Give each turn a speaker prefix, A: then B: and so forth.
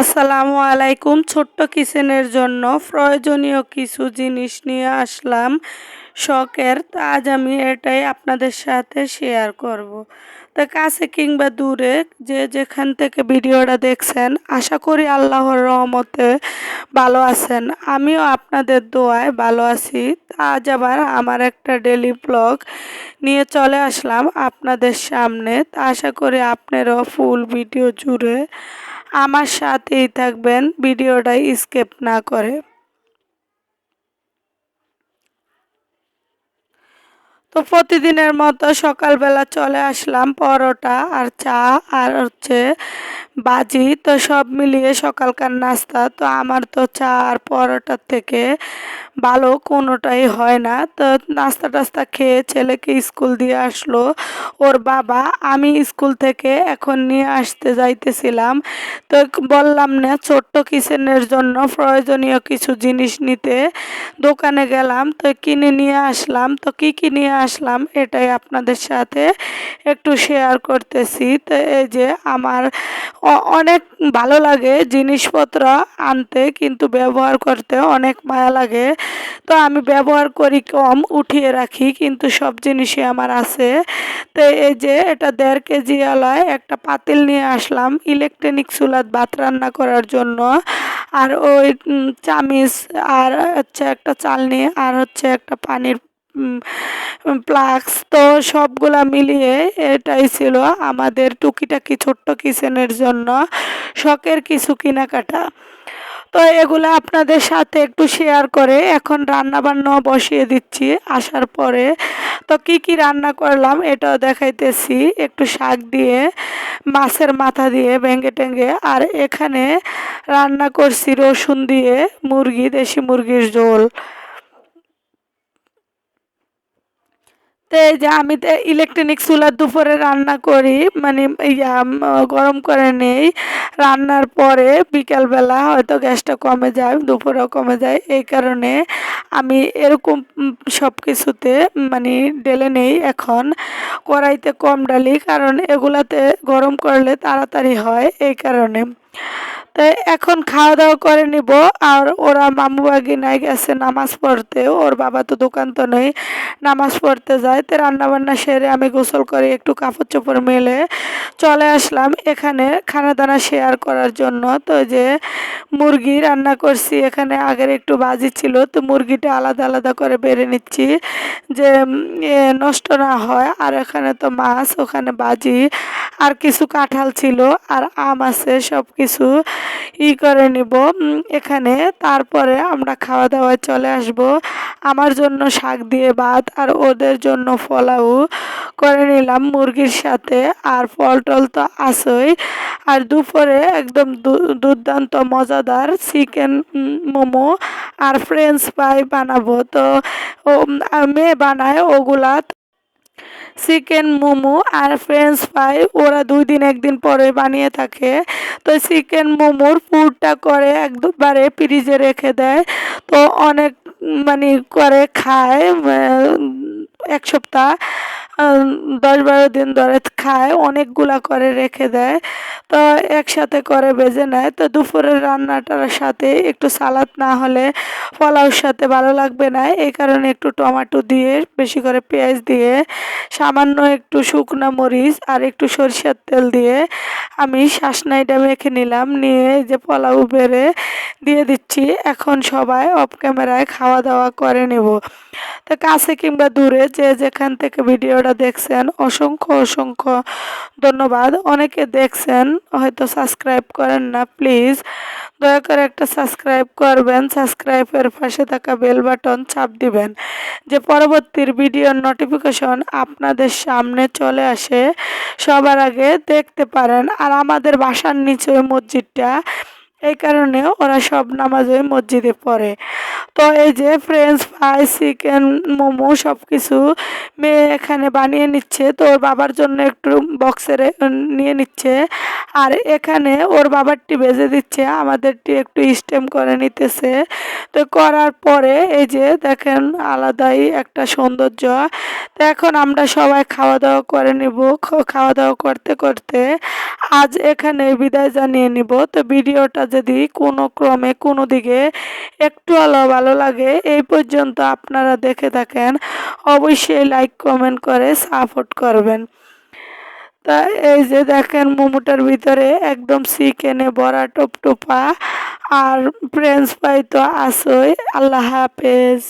A: আসসালামু আলাইকুম। ছোট্ট কিচেনের জন্য প্রয়োজনীয় কিছু জিনিস নিয়ে আসলাম শখের। তা আজ আমি এটাই আপনাদের সাথে শেয়ার করব। তো কাছে কিংবা দূরে যে যেখান থেকে ভিডিওটা দেখছেন, আশা করি আল্লাহর রহমতে ভালো আছেন। আমিও আপনাদের দোয়ায় ভালো আছি। আজ আবার আমার একটা ডেলি ব্লগ নিয়ে চলে আসলাম আপনাদের সামনে। তা আশা করি আপনারও ফুল ভিডিও জুড়ে আমার সাথেই থাকবেন, ভিডিওটা স্কেপ না করে। তো প্রতিদিনের মতো সকালবেলা চলে আসলাম পরোটা আর চা আর হচ্ছে বাজি, তো সব মিলিয়ে সকালকার নাস্তা, তো আমার তো চা আর পরোটার থেকে ভালো কোনোটাই হয় না। তো নাস্তা টাস্তা খেয়ে ছেলেকে স্কুল দিয়ে আসলো। ওর বাবা, আমি স্কুল থেকে এখন নিয়ে আসতে যাইতেছিলাম। তো বললাম, না, ছোট্ট কিচেনের জন্য প্রয়োজনীয় কিছু জিনিস নিতে দোকানে গেলাম। তো কিনে নিয়ে আসলাম। তো কি কি নিয়ে আসলাম, এটাই আপনাদের সাথে একটু শেয়ার করতেছি। তো এই যে আমার অনেক ভালো লাগে জিনিসপত্র আনতে, কিন্তু ব্যবহার করতে অনেক মায়া লাগে। তো আমি ব্যবহার করি কম, উঠিয়ে রাখি, কিন্তু সব জিনিসই আমার আছে। তো এই যে এটা দেড় কেজি আলায় একটা পাতিল নিয়ে আসলাম ইলেকট্রনিক চুলাত ভাত রান্না করার জন্য। আর ওই চামিচ আর হচ্ছে একটা চালনি, আর হচ্ছে একটা পানির প্লাক্স তো সবগুলা মিলিয়ে এটাই ছিল আমাদের টুকিটাকি ছোট্ট কিচেনের জন্য শখের কিছু কেনাকাটা। তো এগুলো আপনাদের সাথে একটু শেয়ার করে এখন রান্না বান্না বসিয়ে দিচ্ছি আসার পরে। তো কি কি রান্না করলাম এটাও দেখাইতেছি। একটু শাক দিয়ে, মাছের মাথা দিয়ে ভেঙে টেঙ্গে আর এখানে রান্না করছি রসুন দিয়ে মুরগি, দেশি মুরগির ঝোল। তো এই যে আমি তো ইলেকট্রনিক চুলার দুপুরে রান্না করি মানে ইয়া গরম করে নেই। রান্নার পরে বিকালবেলা হয়তো গ্যাসটা কমে যায়, দুপুরেও কমে যায়। এই কারণে আমি এরকম সব কিছুতে মানে ডেলে নেই এখন। কড়াইতে কম ডালি, কারণ এগুলাতে গরম করলে তাড়াতাড়ি হয়, এই কারণে। তো এখন খাওয়া দাওয়া করে নিব। আর ওরা মামু নাই গেছে নামাজ পড়তে। ওর বাবা তো দোকান তো নেই, নামাজ পড়তে যায়। তো রান্নাবান্না সেরে আমি গোসল করে একটু কাপড় চোপড় মেলে। চলে আসলাম এখানে খানা দানা শেয়ার করার জন্য। তো যে মুরগি রান্না করছি, এখানে আগের একটু বাজি ছিল। তো মুরগিটা আলাদা আলাদা করে বেড়ে নিচ্ছি যে নষ্ট না হয়। আর এখানে তো মাছ, ওখানে বাজি, আর কিছু কাঁঠাল ছিল, আর আম আছে সব কিছু ই করে নিব। এখানে তারপরে আমরা খাওয়া দাওয়ায় চলে আসব। আমার জন্য শাক দিয়ে ভাত আর ওদের জন্য ফলাও করে নিলাম মুরগির সাথে। আর ফল টল তো আসই আর দুপুরে একদম দুর্দান্ত মজাদার চিকেন মোমো আর ফ্রেঞ্চ ফ্রাই বানাবো। তো মেয়ে বানায় ওগুলা। চিকেন মোমো আর ফ্রেঞ্চ ফ্রাই ওরা দুই দিন, একদিন পরে বানিয়ে থাকে। তো চিকেন মোমোর পুরটা করে এক দুবারে ফ্রিজে রেখে দেয়। তো অনেক মানে করে খায় এক সপ্তাহ। দশ বারো দিন ধরে খায়, অনেকগুলা করে রেখে দেয়, তো একসাথে করে বেজে নেয়। তো দুপুরের রান্নাটার সাথে একটু সালাদ না হলে পোলাওর সাথে ভালো লাগবে না। এই কারণে একটু টমেটো দিয়ে, বেশি করে পেঁয়াজ দিয়ে, সামান্য একটু শুকনো মরিচ আর একটু সরিষার তেল দিয়ে আমি শ্বাসনাইটা মেখে নিলাম। নিয়ে যে পোলাও বেড়ে দিয়ে দিচ্ছি। এখন সবাই অফ ক্যামেরায় খাওয়া দাওয়া করে নেব। তো কাছে কিংবা দূরে যে যেখান থেকে ভিডিওটা দেখছেন, অসংখ্য অসংখ্য ধন্যবাদ। অনেকে দেখছেন, হয়তো সাবস্ক্রাইব করেন না প্লিজ দয়া করে একটা সাবস্ক্রাইব করবেন সাবস্ক্রাইবের পাশে থাকা বেল বাটন চাপ দিবেন, যে পরবর্তীর ভিডিওর নোটিফিকেশন আপনাদের সামনে চলে আসে। সবার আগে দেখতে পারেন। আর আমাদের বাসার নিচে মসজিদটা এই কারণে ওরা সব নামাজ ওই মসজিদে পড়ে। তো এই যে ফ্রেঞ্চ ফ্রাই চিকেন মোমো সব কিছু মেয়ে এখানে বানিয়ে নিচ্ছে। তো ওর বাবার জন্য একটু বক্সে নিয়ে নিচ্ছে। আর এখানে ওর বাবারটি ভেজে দিচ্ছে। আমাদেরটি একটু স্টেম করে নিতেছে। তো করার পরে এই যে দেখেন আলাদাই একটা সৌন্দর্য। তো এখন আমরা সবাই খাওয়া দাওয়া করে নিব। খাওয়া দাওয়া করতে করতে আজ এখানে বিদায় জানিয়ে নিব। তো ভিডিওটা যদি কোনো ক্রমে কোনো দিকে একটু হলেও ভালো লাগে, এই পর্যন্ত আপনারা দেখে থাকেন। অবশ্যই লাইক কমেন্ট করে সাপোর্ট করবেন। তা এই যে দেখেন মোমোটার ভিতরে একদম চিকেনে বড়া, টোপটোপা আর ফ্রেঞ্চ ফ্রাই তো আসই আল্লাহ হাফেজ।